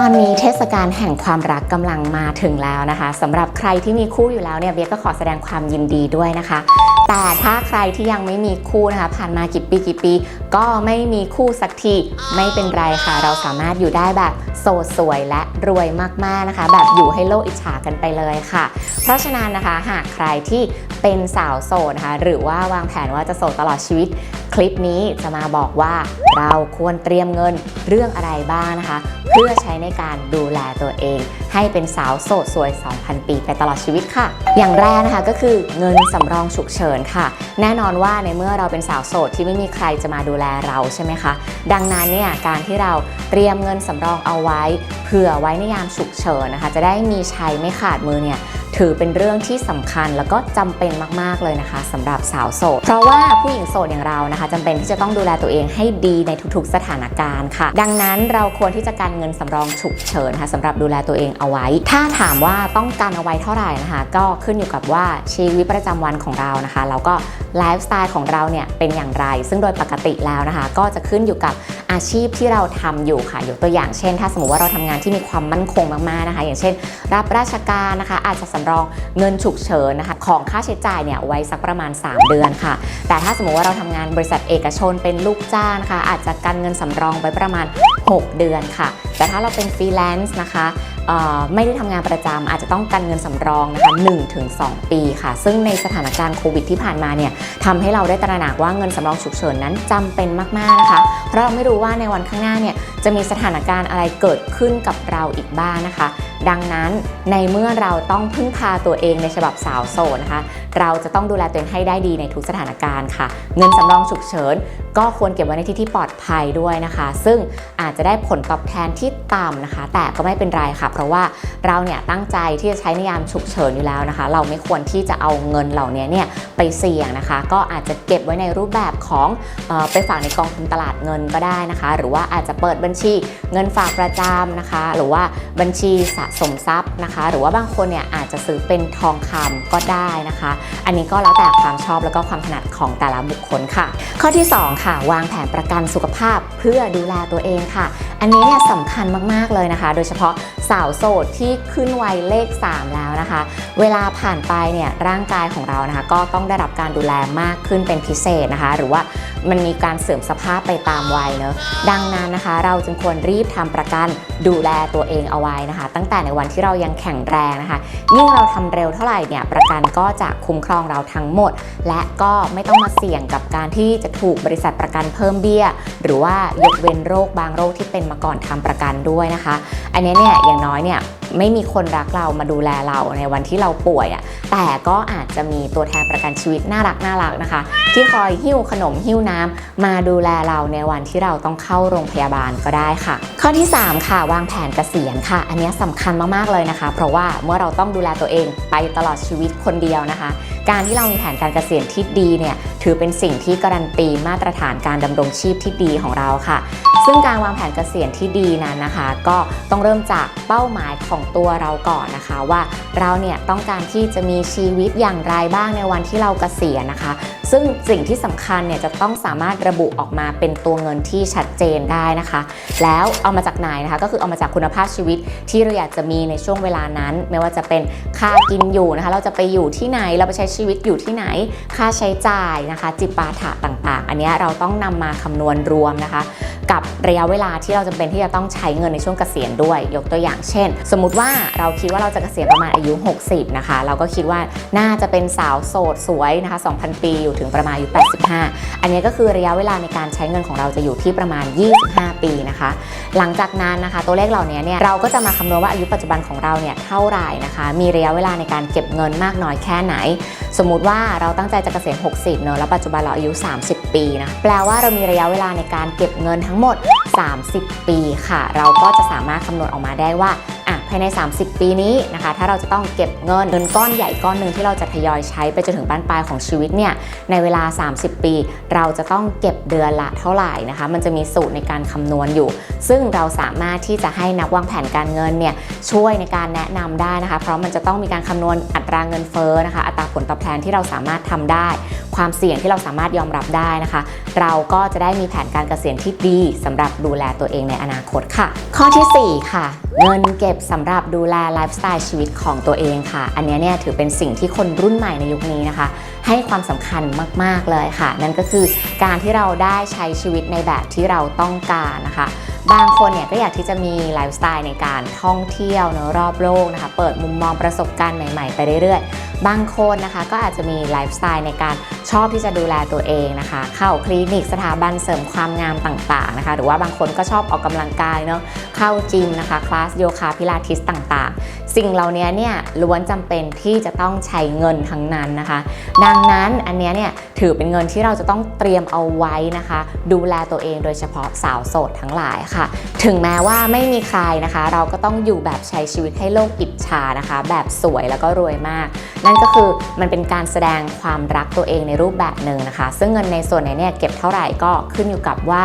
ตอนนี้เทศกาลแห่งความรักกำลังมาถึงแล้วนะคะสำหรับใครที่มีคู่อยู่แล้วเนี่ยเบียก็ขอแสดงความยินดีด้วยนะคะ แต่ถ้าใครที่ยังไม่มีคู่นะคะผ่านมากี่ปีกี่ปี ก็ไม่มีคู่สักทีไม่เป็นไรค่ะ เราสามารถอยู่ได้แบบโสดสวยและรวยมากๆนะคะ แบบอยู่ให้โลกอิจฉากันไปเลยค่ะ เพราะฉะนั้นนะคะหากใครที่ เป็นสาวโสดนะคะ หรือว่าวางแผนว่าจะโสดตลอดชีวิต คลิปนี้จะมาบอกว่าเราควรเตรียมเงินเรื่องอะไรบ้างนะคะ เพื่อใช้ในการดูแลตัวเอง ให้เป็นสาวโสดสวย 2,000 ปีไปตลอดชีวิตค่ะ อย่างแรกนะคะก็คือเงินสำรองฉุกเฉินค่ะ แน่นอนว่าในเมื่อเราเป็นสาวโสดที่ไม่มีใครจะมาดูแลเราใช่ไหมคะ ดังนั้นเนี่ยการที่เราเตรียมเงินสำรองเอาไว้ เผื่อไว้ในยามฉุกเฉินนะคะ จะได้มีใช้ไม่ขาดมือเนี่ย ถือเป็นเรื่องที่สำคัญแล้วก็จำเป็นมากๆเลยนะคะสำหรับสาวโสด เพราะว่าผู้หญิงโสดอย่างเรานะคะจำเป็นที่จะต้องดูแลตัวเองให้ดีในทุกๆ สถานการณ์ค่ะ ดังนั้นเราควรที่จะการเงินสำรองฉุกเฉินค่ะสำหรับดูแลตัวเองเอาไว้ ถ้าถามว่าต้องการเอาไว้เท่าไหร่นะคะ ก็ขึ้นอยู่กับว่าชีวิตประจำวันของเรานะคะแล้วก็ไลฟ์สไตล์ของเราเนี่ยเป็นอย่างไร ซึ่งโดยปกติแล้วนะคะ ก็จะขึ้นอยู่กับอาชีพที่เราทำอยู่ค่ะยกตัวอย่างเช่น ถ้าสมมติว่าเราทำงานที่มีความมั่นคงมากๆนะคะ อย่างเช่น รับราชการนะคะ อาจจะำรองเงินฉุกเฉินนะคะของค่าใช้จ่ายเนี่ยไว้สักประมาณ 3 เดือนค่ะ แต่ถ้าสมมติว่าเราทำงานบริษัทเอกชนเป็นลูกจ้างนะคะอาจจะกันเงินสำรองไว้ประมาณ 6 เดือนค่ะ แต่ถ้าเราเป็นฟรีแลนซ์นะคะไม่ได้ทำงานประจำอาจจะต้องกันเงินสำรองนะคะ1-2 ปีค่ะ ซึ่งในสถานการณ์โควิดที่ผ่านมาเนี่ยทำให้เราได้ตระหนักว่าเงินสำรองฉุกเฉินนั้นจำเป็นมากๆนะคะ เพราะเราไม่รู้ว่าในวันข้างหน้าเนี่ยจะมีสถานการณ์อะไรเกิดขึ้นกับเราอีกบ้างนะคะ ดังนั้นในเมื่อเราต้องพึ่งพาตัวเองในฉบับสาวโสดนะคะ เราจะต้องดูแลตัวเองให้ได้ดีในทุกสถานการณ์ค่ะ เงินสำรองฉุกเฉิน ก็ควรเก็บไว้ในที่ที่ปลอดภัยด้วยนะคะ ซึ่งอาจจะได้ผลตอบแทนที่ต่ำนะคะ แต่ก็ไม่เป็นไรค่ะ เพราะว่าเราเนี่ยตั้งใจที่จะใช้ในยามฉุกเฉินอยู่แล้วนะคะ เราไม่ควรที่จะเอาเงินเหล่านี้เนี่ยไปเสี่ยงนะคะ ก็อาจจะเก็บไว้ในรูปแบบของออไปฝากในกองทุนตลาดเงินก็ได้นะคะ หรือว่าอาจจะเปิดบัญชีเงินฝากประจำนะคะ หรือว่าบัญชีสะสมทรัพย์นะคะ หรือว่าบางคนเนี่ยอาจจะซื้อเป็นทองคำก็ได้นะคะ อันนี้ก็แล้วแต่ความชอบแล้วก็ความถนัดของแต่ละบุคคลค่ะ ข้อที่ 2 ค่ะ วางแผนประกันสุขภาพเพื่อดูแลตัวเองค่ะอันนี้เนี่ยสำคัญมากๆเลยนะคะ โดยเฉพาะสาวโสดที่ขึ้นวัยเลข 3 แล้วนะคะ เวลาผ่านไปเนี่ยร่างกายของเรานะคะ ก็ต้องได้รับการดูแลมากขึ้นเป็นพิเศษนะคะ หรือว่ามันมีการเสื่อมสภาพไปตามวัยเนอะดังนั้นนะคะ เราจึงควรรีบทำประกันดูแลตัวเองเอาไว้นะคะ ตั้งแต่ในวันที่เรายังแข็งแรงนะคะยิ่งเราทำเร็วเท่าไหร่เนี่ยประกันก็จะคุ้มครองเราทั้งหมด และก็ไม่ต้องมาเสี่ยงกับการที่จะถูกบริษัทประกันเพิ่มเบี้ย หรือว่ายกเว้นโรคบางโรคที่เป็นมาก่อนทำประกันด้วยนะคะ อันนี้เนี่ยอย่างน้อยเนี่ย ไม่มีคนรักเรามาดูแลเราในวันที่เราป่วยอะ่ะแต่ก็อาจจะมีตัวแทนประกันชีวิตน่ารักน่ารักนะคะ ที่คอยหิ้วขนมหิ้วน้ำมาดูแลเราในวันที่เราต้องเข้าโรงพยาบาลก็ได้ค่ะ ข้อที่ 3 ค่ะวางแผนเกษียณค่ะ อันนี้สำคัญมากๆเลยนะคะ เพราะว่าเมื่อเราต้องดูแลตัวเองไปตลอดชีวิตคนเดียวนะคะ การที่เรามีแผนการเกษียณที่ดีเนี่ยถือเป็นสิ่งที่การันตีมาตรฐานการดำรงชีพที่ดีของเราค่ะ ซึ่งการวางแผนเกษียณที่ดีนั้นนะคะ ก็ต้องเริ่มจากเป้าหมายของตัวเราก่อนนะคะ ว่าเราเนี่ยต้องการที่จะมีชีวิตอย่างไรบ้างในวันที่เราเกษียณนะคะ ซึ่งสิ่งที่สำคัญเนี่ยจะต้องสามารถระบุออกมาเป็นตัวเงินที่ชัดเจนได้นะคะ แล้วเอามาจากไหนนะคะก็คือเอามาจากคุณภาพชีวิตที่เราอยากจะมีในช่วงเวลานั้น ไม่ว่าจะเป็นค่ากินอยู่นะคะ เราจะไปอยู่ที่ไหนเราไปใช้ชีวิตอยู่ที่ไหน ค่าใช้จ่ายนะคะ จิปาถะต่างๆ อันนี้เราต้องนำมาคำนวณรวมนะคะ กับระยะเวลาที่เราจำเป็นที่จะต้องใช้เงินในช่วงเกษียณด้วย ยกตัวอย่างเช่น สมมติว่าเราคิดว่าเราจะเกษียณประมาณอายุ 60 นะคะ เราก็คิดว่าน่าจะเป็นสาวโสดสวยนะคะ 2,000 ปีอยู่ถึงประมาณอายุ 85 อันนี้ก็คือระยะเวลาในการใช้เงินของเราจะอยู่ที่ประมาณ 25 ปีนะคะ หลังจากนั้นนะคะ ตัวเลขเหล่านี้เนี่ยเราก็จะมาคำนวณว่าอายุปัจจุบันของเราเนี่ยเท่าไหร่นะคะ มีระยะเวลาในการเก็บเงินมากน้อยแค่ไหน สมมุติว่าเราตั้งใจจะเกษียณ 60 เนอะแล้วปัจจุบันเราอายุ 30 ปีนะแปลว่าเรามีระยะเวลาในการเก็บเงินทั้งหมด 30 ปีค่ะ เราก็จะสามารถคำนวณออกมาได้ว่าอะ ภายใน 30 ปีนี้นะคะ ถ้าเราจะต้องเก็บเงินเงินก้อนใหญ่ก้อนหนึ่งที่เราจะทยอยใช้ไปจนถึงบ้านปลายของชีวิตเนี่ยในเวลา 30 ปี เราจะต้องเก็บเดือนละเท่าไหร่นะคะ มันจะมีสูตรในการคำนวณอยู่ ซึ่งเราสามารถที่จะให้นักวางแผนการเงินเนี่ยช่วยในการแนะนำได้นะคะ เพราะมันจะต้องมีการคำนวณอัตราเงินเฟ้อนะคะ อัตราผลตอบแทนที่เราสามารถทำได้ ความเสี่ยงที่เราสามารถยอมรับได้นะคะ เราก็จะได้มีแผนการเกษียณที่ดีสำหรับดูแลตัวเองในอนาคตค่ะ ข้อทีสี่4 ค่ะ เงินเก็บสำหรับดูแลไลฟ์สไตล์ชีวิตของตัวเองค่ะ อันนี้เนี่ยถือเป็นสิ่งที่คนรุ่นใหม่ในยุคนี้นะคะ ให้ความสำคัญมาก ๆ เลยค่ะ นั่นก็คือการที่เราได้ใช้ชีวิตในแบบที่เราต้องการนะคะ บางคนเนี่ยก็อยากที่จะมีไลฟ์สไตล์ในการท่องเที่ยวเนอะรอบโลกนะคะ เปิดมุมมองประสบการณ์ใหม่ ๆ ไปเรื่อยๆ บางคนนะคะก็อาจจะมีไลฟ์สไตล์ในการชอบที่จะดูแลตัวเองนะคะ เข้าคลินิกสถาบันเสริมความงามต่างๆนะคะ หรือว่าบางคนก็ชอบออกกำลังกายเนาะเข้าจิมนะคะคลาสโยคะพิลาทิสต่างๆ สิ่งเหล่านี้เนี่ยล้วนจำเป็นที่จะต้องใช้เงินทั้งนั้นนะคะ ดังนั้นอันนี้เนี่ยถือเป็นเงินที่เราจะต้องเตรียมเอาไว้นะคะ ดูแลตัวเองโดยเฉพาะสาวโสดทั้งหลายค่ะถึงแม้ว่าไม่มีใครนะคะ เราก็ต้องอยู่แบบใช้ชีวิตให้โลกอิจฉานะคะ แบบสวยแล้วก็รวยมาก นั่นก็คือมันเป็นการแสดงความรักตัวเองในรูปแบบหนึ่งนะคะ ซึ่งเงินในส่วนไหนเนี่ยเก็บเท่าไหร่ก็ขึ้นอยู่กับว่า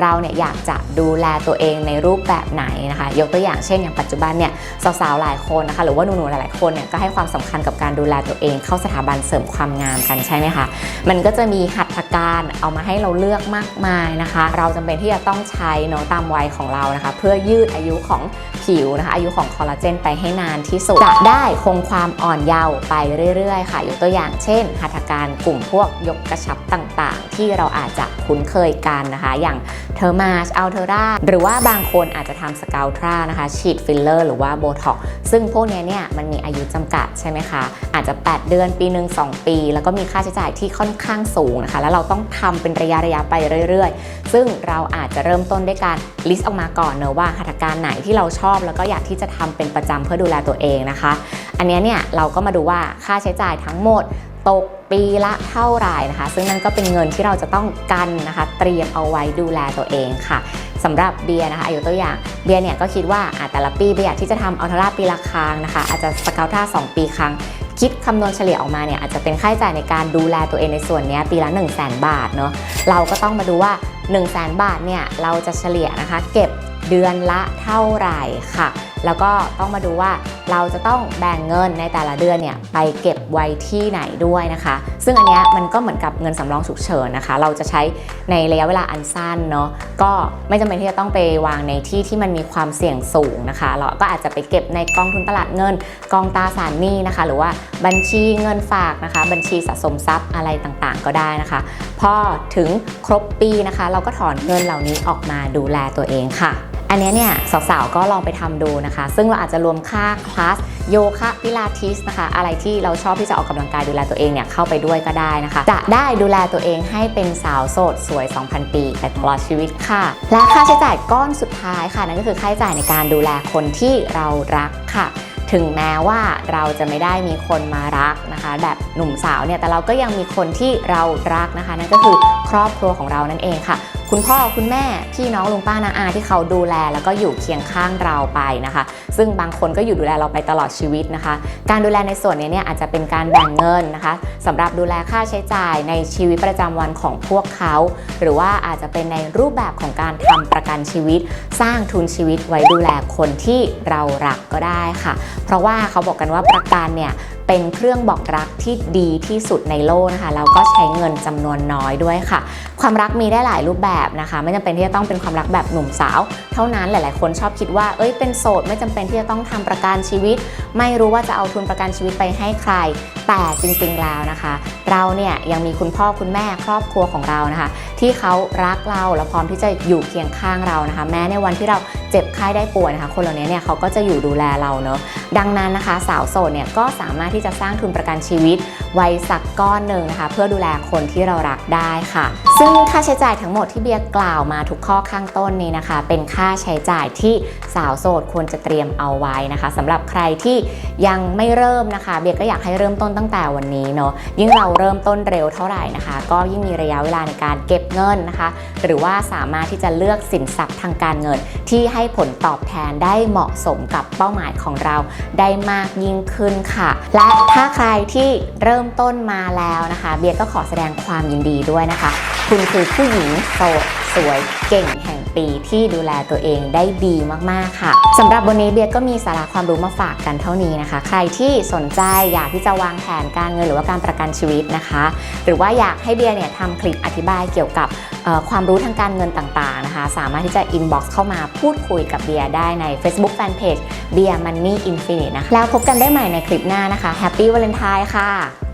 เราเนี่ยอยากจะดูแลตัวเองในรูปแบบไหนนะคะ ยกตัวอย่างเช่นอย่างปัจจุบันเนี่ยสาวๆหลายคนนะคะ หรือว่าหนูๆหลายๆคนเนี่ยก็ให้ความสำคัญกับการดูแลตัวเอง เข้าสถาบันเสริมความงามกันใช่ไหมคะมันก็จะมีหัตถการเอามาให้เราเลือกมากมายนะคะ เราจำเป็นที่จะต้องใช้เนาะตามวัยของเรานะคะ เพื่อยืดอายุของผิวนะคะ อายุของคอลลาเจนไปให้นานที่สุด จะได้คงความอ่อนเยาว์ไปเรื่อยๆ ค่ะ ยกตัวอย่างเช่นหัตถการกลุ่มพวกยกกระชับต่างๆ ที่เราอาจจะ คุ้นเคยกันนะคะ อย่างเทอร์มาชอัลเทอร่าหรือว่าบางคนอาจจะทำสกาวทรานะคะ ฉีดฟิลเลอร์หรือว่าโบท็อกซึ่งพวกนี้เนี่ยมันมีอายุจำกัดใช่ไหมคะ อาจจะ 8 เดือนปีหนึ่ง2 ปี แล้วก็มีค่าใช้จ่ายที่ค่อนข้างสูงนะคะ แล้วเราต้องทำเป็นระยะระยะไปเรื่อย ๆ ซึ่งเราอาจจะเริ่มต้นด้วยการลิสต์ออกมาก่อนเนอะว่าหัตถการไหนที่เราชอบ แล้วก็อยากที่จะทำเป็นประจำเพื่อดูแลตัวเองนะคะ อันนี้เนี่ยเราก็มาดูว่าค่าใช้จ่ายทั้งหมด ตกปีละเท่าไหร่นะคะ ซึ่งนั่นก็เป็นเงินที่เราจะต้องกันนะคะ เตรียมเอาไว้ดูแลตัวเองค่ะสำหรับเบียร์นะคะอายุตัวอย่างเบียร์เนี่ยก็คิดว่าอะแต่ละปีเบียร์อยากที่จะทำอัลทราปีละครั้งนะคะ อาจจะสเกลท่า2 ปีครั้งคิดคำนวณเฉลี่ยออกมาเนี่ยอาจจะเป็นค่าใช้จ่ายในการดูแลตัวเองในส่วนนี้ปีละ 1 0 0 0 0แบาทเนาะเราก็ต้องมาดูว่า 1 0 0 0 0แบาทเนี่ยเราจะเฉลี่ยนะคะ เก็บเดือนละเท่าไหร่ค่ะแล้วก็ต้องมาดูว่าเราจะต้องแบ่งเงินในแต่ละเดือนเนี่ยไปเก็บไว้ที่ไหนด้วยนะคะ ซึ่งอันเนี้ยมันก็เหมือนกับเงินสำรองฉุกเฉินนะคะ เราจะใช้ในระยะเวลาอันสั้นเนาะก็ไม่จำเป็นที่จะต้องไปวางในที่ที่มันมีความเสี่ยงสูงนะคะ เราก็อาจจะไปเก็บในกองทุนตลาดเงิน กองตราสารหนี้นะคะ หรือว่าบัญชีเงินฝากนะคะ บัญชีสะสมทรัพย์อะไรต่างๆ ก็ได้นะคะ พอถึงครบปีนะคะ เราก็ถอนเงินเหล่านี้ออกมาดูแลตัวเองค่ะ อันนี้เนี่ยสาวๆก็ลองไปทำดูนะคะ ซึ่งเราอาจจะรวมค่าคลาสโยคะพิลาทิสนะคะ อะไรที่เราชอบที่จะออกกำลังกายดูแลตัวเองเนี่ยเข้าไปด้วยก็ได้นะคะ จะได้ดูแลตัวเองให้เป็นสาวโสดสวย 2,000 ปีไปตลอดชีวิตค่ะ และค่าใช้จ่ายก้อนสุดท้ายค่ะนั่นก็คือค่าใช้จ่ายในการดูแลคนที่เรารักค่ะถึงแม้ว่าเราจะไม่ได้มีคนมารักนะคะ แบบหนุ่มสาวเนี่ยแต่เราก็ยังมีคนที่เรารักนะคะ นั่นก็คือครอบครัวของเรานั่นเองค่ะ คุณพ่อคุณแม่พี่น้องลุงป้านาอาที่เขาดูแล แล้วก็อยู่เคียงข้างเราไปนะคะ ซึ่งบางคนก็อยู่ดูแลเราไปตลอดชีวิตนะคะ การดูแลในส่วนนี้เนี่ยอาจจะเป็นการแบ่งเงินนะคะสำหรับดูแลค่าใช้จ่ายในชีวิตประจำวันของพวกเขา หรือว่าอาจจะเป็นในรูปแบบของการทำประกันชีวิต สร้างทุนชีวิตไว้ดูแลคนที่เรารักก็ได้ค่ะ เพราะว่าเขาบอกกันว่าประกันเนี่ย เป็นเครื่องบอกรักที่ดีที่สุดในโลกนะคะแล้วก็ใช้เงินจำนวนน้อยด้วยค่ะ ความรักมีได้หลายรูปแบบนะคะ ไม่จำเป็นที่จะต้องเป็นความรักแบบหนุ่มสาว เท่านั้นหลาย ๆ คนชอบคิดว่าเอ้ยเป็นโสดไม่จำเป็นที่จะต้องทำประกันชีวิต ไม่รู้ว่าจะเอาทุนประกันชีวิตไปให้ใคร แต่จริง ๆ แล้วนะคะ เราเนี่ยยังมีคุณพ่อคุณแม่ครอบครัวของเรานะคะ ที่เขารักเราและพร้อมที่จะอยู่เคียงข้างเรานะคะ แม้ในวันที่เราเจ็บไข้ได้ป่วยนะคะ คนเหล่านี้เนี่ยเขาก็จะอยู่ดูแลเราเนอะดังนั้นนะคะ สาวโสดเนี่ยก็สามารถที่จะสร้างทุนประกันชีวิต ไว้สักก้อนหนึ่งนะคะ เพื่อดูแลคนที่เรารักได้ค่ะ ซึ่งค่าใช้จ่ายทั้งหมดที่เบียร์กล่าวมาทุกข้อข้างต้นนี้นะคะ เป็นค่าใช้จ่ายที่สาวโสดควรจะเตรียมเอาไว้นะคะสำหรับใครที่ยังไม่เริ่มนะคะ เบียร์ก็อยากให้เริ่มต้นตั้งแต่วันนี้เนาะยิ่งเราเริ่มต้นเร็วเท่าไหร่นะคะ ก็ยิ่งมีระยะเวลาในการเก็บเงินนะคะ หรือว่าสามารถที่จะเลือกสินทรัพย์ทางการเงิน ที่ให้ผลตอบแทนได้เหมาะสมกับเป้าหมายของเราได้มากยิ่งขึ้นค่ะและถ้าใครที่เริ่มต้นมาแล้วนะคะ เบียร์ก็ขอแสดงความยินดีด้วยนะคะ คุณคือผู้หญิงโสดสวยเก่งแห่ง ปีที่ดูแลตัวเองได้ดีมากๆค่ะสำหรับวันนี้เบียร์ก็มีสาระความรู้มาฝากกันเท่านี้นะคะ ใครที่สนใจอยากที่จะวางแผนการเงินหรือว่าการประกันชีวิตนะคะ หรือว่าอยากให้เบียร์เนี่ยทำคลิปอธิบายเกี่ยวกับความรู้ทางการเงินต่างๆนะคะ สามารถที่จะ inbox เข้ามาพูดคุยกับเบียร์ได้ใน Facebook Fanpage เบียร์ Money Infinite นะคะแล้วพบกันได้ใหม่ในคลิปหน้านะคะ Happy Valentine ค่ะ